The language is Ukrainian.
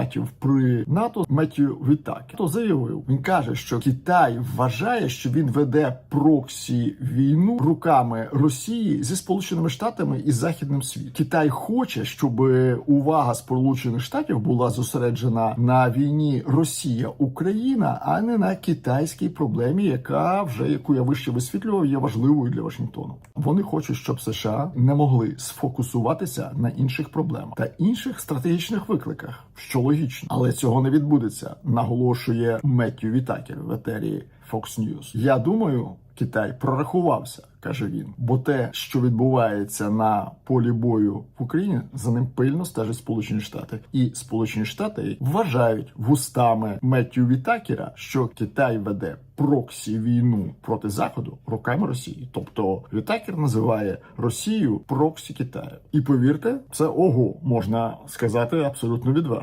штатів при НАТО Меттью Вітаке, то заявив, він каже, що Китай вважає, що він веде проксі війну руками Росії зі Сполученими Штатами і Західним світом. Китай хоче, щоб увага Сполучених Штатів була зосереджена на війні Росія-Україна, а не на китайській проблемі, яка вже яку я вище висвітлював, є важливою для Вашингтону. Вони хочуть, щоб США не могли сфокусуватися на інших проблемах та інших стратегічних викликах, що логічно, але цього не відбудеться. Наголошує Меттю Вітакер в етері Fox News. Я думаю. Китай прорахувався, каже він, бо те, що відбувається на полі бою в Україні, за ним пильно стежать Сполучені Штати, і Сполучені Штати вважають вустами Меттю Вітакера, що Китай веде проксі війну проти заходу руками Росії. Тобто Вітакер називає Росію проксі Китаю. І повірте, це ого можна сказати абсолютно відверто.